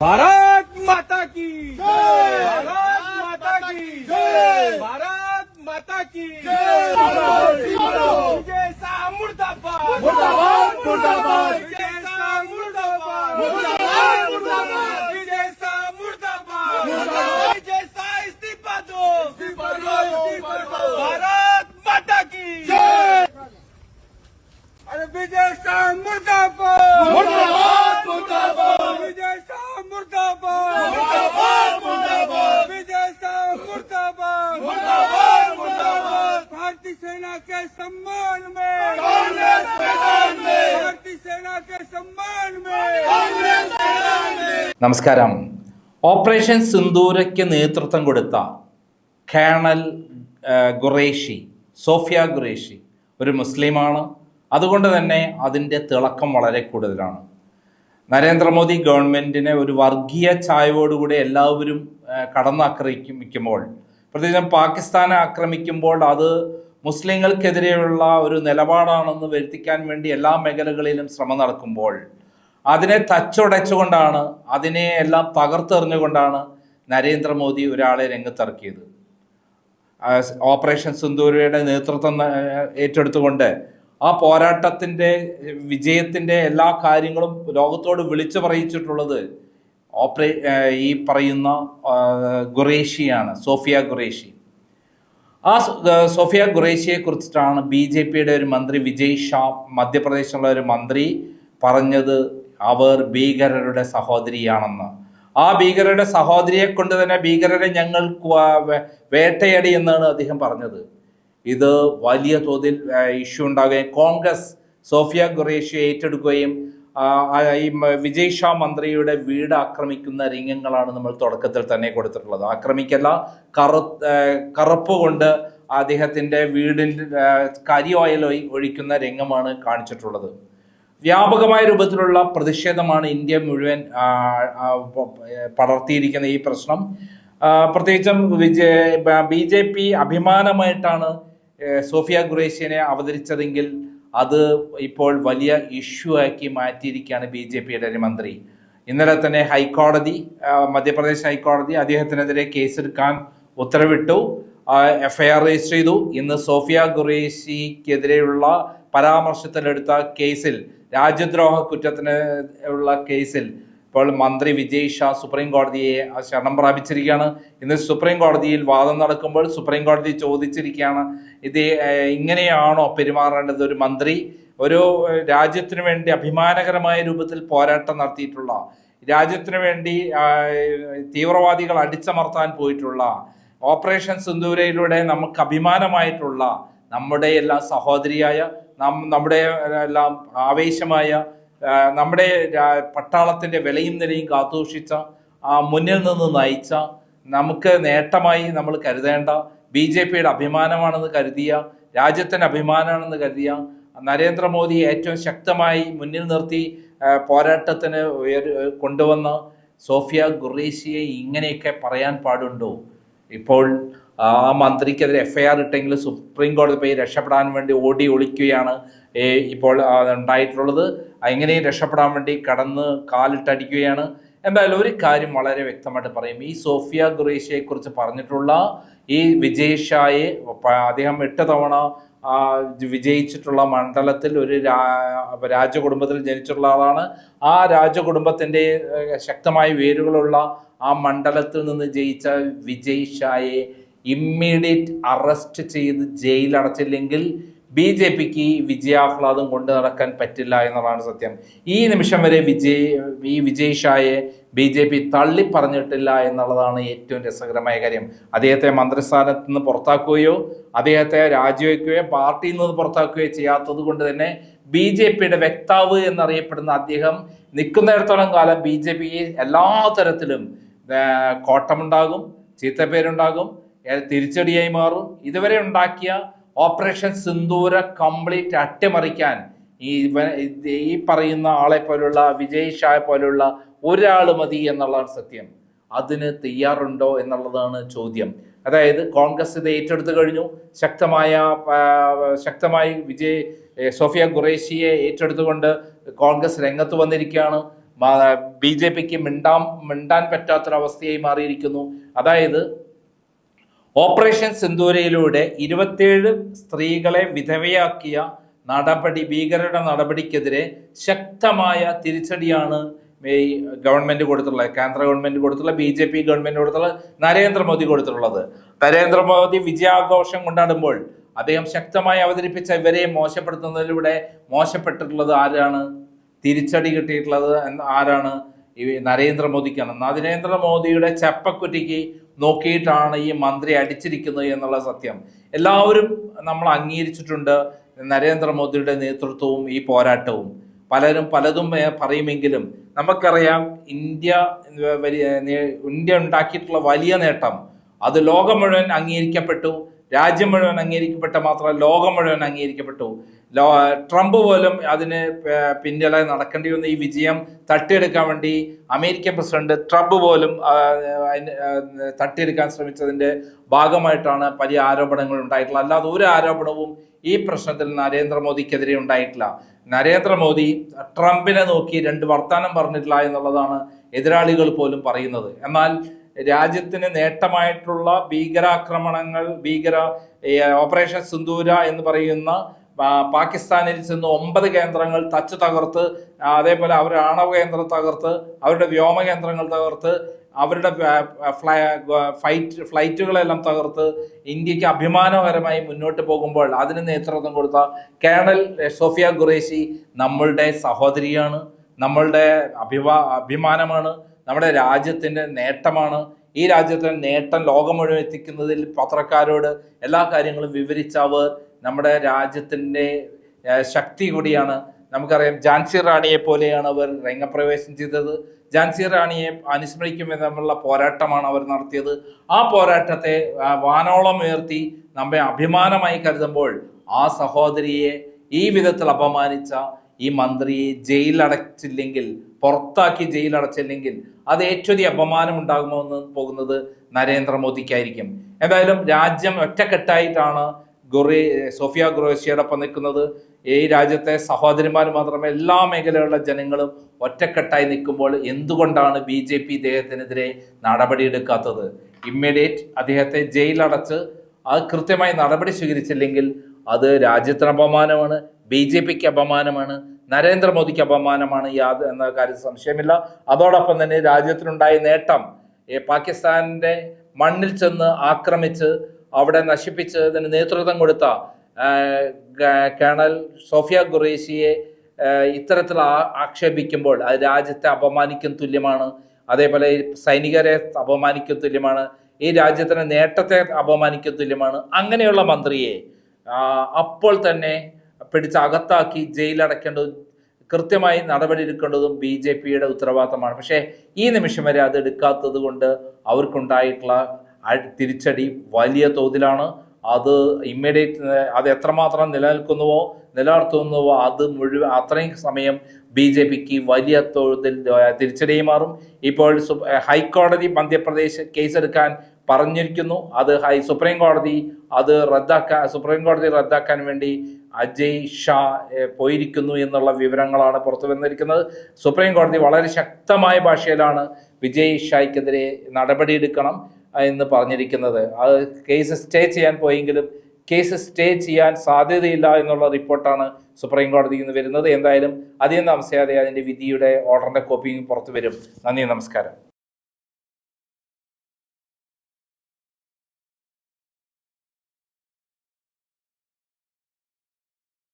भारत माता की भारत माता की भारत माता की विजय शाह मुर्दाबाद। मुर्दाबाद, मुर्दाबाद. विजय शाह मुर्दाबाद। मुर्दाबाद, मुर्दाबाद. मुर्दाबाद मुर्दाबाद, मुर्दाबाद. भारतीय सेना के सम्मान में कांग्रेस मैदान में भारतीय सेना के सम्मान में कांग्रेस मैदान में നമസ്കാരം ഓപ്പറേഷൻ സിന്ദൂരയ്ക്ക് നേതൃത്വം കൊടുത്ത കേണൽ ആ, ഖുറേഷി സോഫിയ ഖുറേഷി ഒരു മുസ്ലിമാണ് അതുകൊണ്ട് തന്നെ അതിൻ്റെ തിളക്കം വളരെ കൂടുതലാണ് നരേന്ദ്രമോദി ഗവൺമെൻറ്റിനെ ഒരു വർഗീയ ചായവോടുകൂടി എല്ലാവരും ആ, കടന്നാക്രമിക്കുമ്പോൾ പ്രത്യേകിച്ചും പാകിസ്ഥാനെ ആക്രമിക്കുമ്പോൾ അത് മുസ്ലിങ്ങൾക്കെതിരെയുള്ള ഒരു നിലപാടാണെന്ന് വരുത്തിക്കാൻ വേണ്ടി എല്ലാ മേഖലകളിലും ശ്രമം നടക്കുമ്പോൾ അതിനെ തച്ചുടച്ചുകൊണ്ടാണ് അതിനെ എല്ലാം തകർത്തെറിഞ്ഞുകൊണ്ടാണ് നരേന്ദ്രമോദി ഒരാളെ രംഗത്തിറക്കിയത്. ഓപ്പറേഷൻ സിന്ദൂരയുടെ നേതൃത്വം ഏറ്റെടുത്തുകൊണ്ട് ആ പോരാട്ടത്തിന്റെ വിജയത്തിന്റെ എല്ലാ കാര്യങ്ങളും ലോകത്തോട് വിളിച്ചു പറയിച്ചിട്ടുള്ളത് ഓപ്പറേ ഈ പറയുന്ന ഖുറേഷിയാണ് സോഫിയ ഖുറേഷി. ആ സോഫിയ ഖുറേഷിയെ കുറിച്ചിട്ടാണ് ബി ജെ പിയുടെ ഒരു മന്ത്രി വിജയ് ഷാ മധ്യപ്രദേശിലുള്ള ഒരു മന്ത്രി പറഞ്ഞത് അവർ ഭീകരരുടെ സഹോദരിയാണെന്ന്. ആ ഭീകരരുടെ സഹോദരിയെ കൊണ്ട് തന്നെ ഭീകരരെ ഞങ്ങൾ വേട്ടയടി എന്നാണ് അദ്ദേഹം പറഞ്ഞത്. ഇത് വലിയ തോതിൽ ഇഷ്യൂ ഉണ്ടാകുകയും കോൺഗ്രസ് സോഫിയ ഖുറേഷിയെ ഏറ്റെടുക്കുകയും ഈ വിജയ് ഷാ മന്ത്രിയുടെ വീട് ആക്രമിക്കുന്ന രംഗങ്ങളാണ് നമ്മൾ തുടക്കത്തിൽ തന്നെ കൊടുത്തിട്ടുള്ളത്. ആക്രമിക്കല്ല കറു കറുപ്പ് കൊണ്ട് അദ്ദേഹത്തിന്റെ വീടിന്റെ കരി ഓയിൽ ഒഴിക്കുന്ന രംഗമാണ് കാണിച്ചിട്ടുള്ളത്. വ്യാപകമായ രൂപത്തിലുള്ള പ്രതിഷേധമാണ് ഇന്ത്യ മുഴുവൻ പടർത്തിയിരിക്കുന്ന ഈ പ്രശ്നം. പ്രത്യേകിച്ചും വിജയ ബി ജെ പി അഭിമാനമായിട്ടാണ് സോഫിയ ഖുറേഷിനെ അവതരിച്ചതെങ്കിൽ അത് ഇപ്പോൾ വലിയ ഇഷ്യൂ ആക്കി മാറ്റിയിരിക്കുകയാണ് ബി ജെ പിയുടെ ഒരു മന്ത്രി. ഇന്നലെ തന്നെ ഹൈക്കോടതി മധ്യപ്രദേശ് ഹൈക്കോടതി അദ്ദേഹത്തിനെതിരെ കേസെടുക്കാൻ ഉത്തരവിട്ടു. എഫ്ഐആർ രജിസ്റ്റർ ചെയ്തു. ഇന്ന് സോഫിയ ഖുറേഷിക്കെതിരെയുള്ള പരാമർശത്തിലെടുത്ത കേസിൽ രാജ്യദ്രോഹ കുറ്റത്തിന് ഉള്ള കേസിൽ ഇപ്പോൾ മന്ത്രി വിജയ് ഷാ സുപ്രീം കോടതിയെ ശരണം പ്രാപിച്ചിരിക്കുകയാണ്. ഇന്ന് സുപ്രീം കോടതിയിൽ വാദം നടക്കുമ്പോൾ സുപ്രീം കോടതി ചോദിച്ചിരിക്കുകയാണ് ഇത് ഇങ്ങനെയാണോ പെരുമാറേണ്ടത്? ഒരു മന്ത്രി ഒരു രാജ്യത്തിനു വേണ്ടി അഭിമാനകരമായ രൂപത്തിൽ പോരാട്ടം നടത്തിയിട്ടുള്ള രാജ്യത്തിനു വേണ്ടി തീവ്രവാദികൾ അടിച്ചമർത്താൻ പോയിട്ടുള്ള ഓപ്പറേഷൻ സിന്ദൂരയിലൂടെ നമുക്ക് അഭിമാനമായിട്ടുള്ള നമ്മുടെ എല്ലാം സഹോദരിയായ നം നമ്മുടെ എല്ലാം ആവേശമായ നമ്മുടെ പട്ടാളത്തിന്റെ വിലയും നിലയും കാത്തുസൂക്ഷിച്ച മുന്നിൽ നിന്ന് നയിച്ച നമുക്ക് നേട്ടമായി നമ്മൾ കരുതേണ്ട ബി ജെ പിയുടെ അഭിമാനമാണെന്ന് കരുതിയ രാജ്യത്തിന്റെ അഭിമാനമാണെന്ന് കരുതിയ നരേന്ദ്രമോദി ഏറ്റവും ശക്തമായി മുന്നിൽ നിർത്തി പോരാട്ടത്തിന് കൊണ്ടുവന്ന സോഫിയ ഖുറേഷിയെ ഇങ്ങനെയൊക്കെ പറയാൻ പാടുണ്ടോ? ഇപ്പോൾ ആ മന്ത്രിക്കെതിരെ എഫ് ഐ ആർ ഇട്ടെങ്കിൽ സുപ്രീം കോടതി പോയി രക്ഷപ്പെടാൻ വേണ്ടി ഓടി ഒളിക്കുകയാണ് ഇപ്പോൾ ഉണ്ടായിട്ടുള്ളത്. എങ്ങനെയും രക്ഷപ്പെടാൻ വേണ്ടി കടന്ന് കാലിട്ടടിക്കുകയാണ്. എന്തായാലും ഒരു കാര്യം വളരെ വ്യക്തമായിട്ട് പറയും. ഈ സോഫിയ ഖുറേഷ്യയെ കുറിച്ച് പറഞ്ഞിട്ടുള്ള ഈ വിജയ് ഷായെ അദ്ദേഹം എട്ട് തവണ വിജയിച്ചിട്ടുള്ള മണ്ഡലത്തിൽ ഒരു രാജകുടുംബത്തിൽ ജനിച്ചിട്ടുള്ള ആളാണ്. ആ രാജകുടുംബത്തിന്റെ ശക്തമായ വേരുകളുള്ള ആ മണ്ഡലത്തിൽ നിന്ന് ജയിച്ച വിജയ് ഷായെ ഇമ്മീഡിയറ്റ് അറസ്റ്റ് ചെയ്ത് ജയിൽ അടച്ചില്ലെങ്കിൽ ബി ജെ പിക്ക് ഈ വിജയാഹ്ലാദം കൊണ്ടു നടക്കാൻ പറ്റില്ല എന്നുള്ളതാണ് സത്യം. ഈ നിമിഷം വരെ വിജയ് ഈ വിജയ് ഷായെ ബി ജെ പി തള്ളിപ്പറഞ്ഞിട്ടില്ല എന്നുള്ളതാണ് ഏറ്റവും രസകരമായ കാര്യം. അദ്ദേഹത്തെ മന്ത്രിസ്ഥാനത്ത് നിന്ന് പുറത്താക്കുകയോ അദ്ദേഹത്തെ രാജിവെക്കുകയോ പാർട്ടിയിൽ നിന്ന് പുറത്താക്കുകയോ ചെയ്യാത്തത് കൊണ്ട് തന്നെ ബി ജെ പിയുടെ വ്യക്താവ് എന്നറിയപ്പെടുന്ന അദ്ദേഹം നിൽക്കുന്നിടത്തോളം കാലം ബി ജെ പി എല്ലാ തരത്തിലും കോട്ടമുണ്ടാകും ചീത്തപ്പേരുണ്ടാകും തിരിച്ചടിയായി മാറും. ഇതുവരെ ഉണ്ടാക്കിയ ഓപ്പറേഷൻ സിന്ദൂര കംപ്ലീറ്റ് അട്ടിമറിക്കാൻ ഈ ഈ പറയുന്ന ആളെ പോലുള്ള വിജയ് ഷാ പോലുള്ള ഒരാൾ മതി എന്നുള്ളതാണ് സത്യം. അതിന് തയ്യാറുണ്ടോ എന്നുള്ളതാണ് ചോദ്യം. അതായത് കോൺഗ്രസ് ഇത് ഏറ്റെടുത്തു കഴിഞ്ഞു. ശക്തമായ ശക്തമായി വിജയ് സോഫിയ ഖുറേഷിയെ ഏറ്റെടുത്തുകൊണ്ട് കോൺഗ്രസ് രംഗത്ത് വന്നിരിക്കുകയാണ്. ബി ജെ പിക്ക് മിണ്ടാൻ മിണ്ടാൻ പറ്റാത്തൊരവസ്ഥയായി മാറിയിരിക്കുന്നു. അതായത് ഓപ്പറേഷൻ സിന്ദൂരയിലൂടെ ഇരുപത്തിയേഴ് സ്ത്രീകളെ വിധവയാക്കിയ നടപടി ഭീകരരുടെ നടപടിക്കെതിരെ ശക്തമായ തിരിച്ചടിയാണ് ഈ ഗവൺമെന്റ് കൊടുത്തിട്ടുള്ളത്. കേന്ദ്ര government കൊടുത്തുള്ള B J P government കൊടുത്തിട്ടുള്ള നരേന്ദ്രമോദി കൊടുത്തിട്ടുള്ളത്. നരേന്ദ്രമോദി വിജയാഘോഷം കൊണ്ടാടുമ്പോൾ അദ്ദേഹം ശക്തമായി അവതരിപ്പിച്ച ഇവരെ മോശപ്പെടുത്തുന്നതിലൂടെ മോശപ്പെട്ടിട്ടുള്ളത് ആരാണ്? തിരിച്ചടി കിട്ടിയിട്ടുള്ളത് ആരാണ്? ഈ നരേന്ദ്രമോദിക്കാണ്. നരേന്ദ്രമോദിയുടെ ചെപ്പക്കുറ്റിക്ക് നോക്കിയിട്ടാണ് ഈ മന്ത്രി അടിച്ചിരിക്കുന്നത് എന്നുള്ള സത്യം. എല്ലാവരും നമ്മൾ അംഗീകരിച്ചിട്ടുണ്ട് നരേന്ദ്രമോദിയുടെ നേതൃത്വവും ഈ പോരാട്ടവും. പലരും പലതും പറയുമെങ്കിലും നമുക്കറിയാം ഇന്ത്യ വലിയ ഇന്ത്യ ഉണ്ടാക്കിയിട്ടുള്ള വലിയ നേട്ടം. അത് ലോകം മുഴുവൻ അംഗീകരിക്കപ്പെട്ടു. രാജ്യം മുഴുവൻ അംഗീകരിക്കപ്പെട്ട മാത്രമല്ല ലോകം മുഴുവൻ അംഗീകരിക്കപ്പെട്ടു. ലോ ട്രംപ് പോലും അതിന് പിന്നില നടക്കേണ്ടി വന്ന ഈ വിജയം തട്ടിയെടുക്കാൻ വേണ്ടി അമേരിക്കൻ പ്രസിഡന്റ് ട്രംപ് പോലും തട്ടിയെടുക്കാൻ ശ്രമിച്ചതിന്റെ ഭാഗമായിട്ടാണ് പല ആരോപണങ്ങൾ ഉണ്ടായിട്ടുള്ളത്. അല്ലാതെ ഒരു ആരോപണവും ഈ പ്രശ്നത്തിൽ നരേന്ദ്രമോദിക്കെതിരെ ഉണ്ടായിട്ടില്ല. നരേന്ദ്രമോദി ട്രംപിനെ നോക്കി രണ്ട് വർത്താനം പറഞ്ഞിട്ടില്ല എന്നുള്ളതാണ് എതിരാളികൾ പോലും പറയുന്നത്. എന്നാൽ രാജ്യത്തിന് നേട്ടമായിട്ടുള്ള ഭീകരാക്രമണങ്ങൾ ഭീകര ഓപ്പറേഷൻ സിന്ദൂര എന്ന് പറയുന്ന പാകിസ്ഥാനിൽ ചെന്ന് ഒമ്പത് കേന്ദ്രങ്ങൾ തച്ച് തകർത്ത് അതേപോലെ അവരുടെ ആണവ കേന്ദ്രം തകർത്ത് അവരുടെ വ്യോമ കേന്ദ്രങ്ങൾ തകർത്ത് അവരുടെ ഫ്ലൈറ്റ് ഫ്ലൈറ്റുകളെല്ലാം തകർത്ത് ഇന്ത്യയ്ക്ക് അഭിമാനകരമായി മുന്നോട്ട് പോകുമ്പോൾ അതിന് നേതൃത്വം കൊടുത്ത കേണൽ സോഫിയ ഖുറേഷി നമ്മളുടെ സഹോദരിയാണ് നമ്മളുടെ അഭിമാ അഭിമാനമാണ്. നമ്മുടെ രാജ്യത്തിന്റെ നേട്ടമാണ്. ഈ രാജ്യത്തിന്റെ നേട്ടം ലോകം മുഴുവൻ എത്തിക്കുന്നതിൽ പത്രക്കാരോട് എല്ലാ കാര്യങ്ങളും വിവരിച്ച അവർ നമ്മുടെ രാജ്യത്തിന്റെ ശക്തി കൂടിയാണ്. നമുക്കറിയാം ജാൻസി റാണിയെ പോലെയാണ് അവർ രംഗപ്രവേശം ചെയ്തത്. ജാൻസി റാണിയെ അനുസ്മരിക്കുമെന്നുള്ള പോരാട്ടമാണ് അവർ നടത്തിയത്. ആ പോരാട്ടത്തെ വാനോളം ഉയർത്തി നമ്മെ അഭിമാനമായി കരുതുമ്പോൾ ആ സഹോദരിയെ ഈ വിധത്തിൽ അപമാനിച്ച ഈ മന്ത്രിയെ ജയിലടച്ചില്ലെങ്കിൽ പുറത്താക്കി ജയിലടച്ചില്ലെങ്കിൽ അത് ഏറ്റവും അപമാനം ഉണ്ടാകുമെന്ന് പോകുന്നത് നരേന്ദ്രമോദിക്കായിരിക്കും. എന്തായാലും രാജ്യം ഒറ്റക്കെട്ടായിട്ടാണ് ഗുറി സോഫിയ ഖുറേഷ്യയോടൊപ്പം നിൽക്കുന്നത്. ഈ രാജ്യത്തെ സഹോദരിമാർ മാത്രമേ എല്ലാ മേഖലകളിലെ ജനങ്ങളും ഒറ്റക്കെട്ടായി നിൽക്കുമ്പോൾ എന്തുകൊണ്ടാണ് ബി ജെ പി ഇദ്ദേഹത്തിനെതിരെ നടപടിയെടുക്കാത്തത്? ഇമ്മീഡിയറ്റ് അദ്ദേഹത്തെ ജയിലടച്ച് അത് കൃത്യമായി നടപടി സ്വീകരിച്ചില്ലെങ്കിൽ അത് രാജ്യത്തിന് അപമാനമാണ് ബി ജെ പിക്ക് അപമാനമാണ് നരേന്ദ്രമോദിക്ക് അപമാനമാണ് യാത് എന്ന കാര്യത്തിൽ സംശയമില്ല. അതോടൊപ്പം തന്നെ രാജ്യത്തിനുണ്ടായ നേട്ടം ഈ പാകിസ്ഥാനിന്റെ മണ്ണിൽ ചെന്ന് ആക്രമിച്ച് അവിടെ നശിപ്പിച്ചതിന് നേതൃത്വം കൊടുത്ത കേണൽ സോഫിയ ഖുറേഷിയെ ഇത്തരത്തിൽ ആക്ഷേപിക്കുമ്പോൾ അത് രാജ്യത്തെ അപമാനിക്കും തുല്യമാണ്. അതേപോലെ സൈനികരെ അപമാനിക്കും തുല്യമാണ്. ഈ രാജ്യത്തിന്റെ നേട്ടത്തെ അപമാനിക്കും തുല്യമാണ്. അങ്ങനെയുള്ള മന്ത്രിയെ അപ്പോൾ തന്നെ പിടിച്ച് അകത്താക്കി ജയിലടക്കേണ്ടതും കൃത്യമായി നടപടി എടുക്കേണ്ടതും ബി ജെ പിയുടെ ഉത്തരവാദിത്തമാണ്. പക്ഷേ ഈ നിമിഷം വരെ അത് എടുക്കാത്തത് കൊണ്ട് അവർക്കുണ്ടായിട്ടുള്ള തിരിച്ചടി വലിയ തോതിലാണ്. അത് ഇമ്മീഡിയറ്റ് അത് എത്രമാത്രം നിലനിൽക്കുന്നുവോ നിലനിർത്തുന്നുവോ അത് മുഴുവൻ അത്രയും സമയം ബി ജെ പിക്ക് വലിയ തോതിൽ തിരിച്ചടി മാറും. ഇപ്പോൾ ഹൈക്കോടതി മധ്യപ്രദേശ് കേസെടുക്കാൻ പറഞ്ഞിരിക്കുന്നു. അത് ഹൈ സുപ്രീം കോടതി അത് റദ്ദാക്കാൻ സുപ്രീം കോടതി റദ്ദാക്കാൻ വേണ്ടി അജയ് ഷാ പോയിരിക്കുന്നു എന്നുള്ള വിവരങ്ങളാണ് പുറത്തു വന്നിരിക്കുന്നത്. സുപ്രീം കോടതി വളരെ ശക്തമായ ഭാഷയിലാണ് വിജയ് ഷായ്ക്കെതിരെ നടപടിയെടുക്കണം എന്ന് പറഞ്ഞിരിക്കുന്നത്. അത് കേസ് സ്റ്റേ ചെയ്യാൻ പോയെങ്കിലും കേസ് സ്റ്റേ ചെയ്യാൻ സാധ്യതയില്ല എന്നുള്ള റിപ്പോർട്ടാണ് സുപ്രീം കോടതിയിൽ നിന്ന് വരുന്നത്. എന്തായാലും അധികം താമസിയാതെ അതിന്റെ വിധിയുടെ ഓർഡറിന്റെ കോപ്പിയും പുറത്തു വരും. നന്ദി നമസ്കാരം.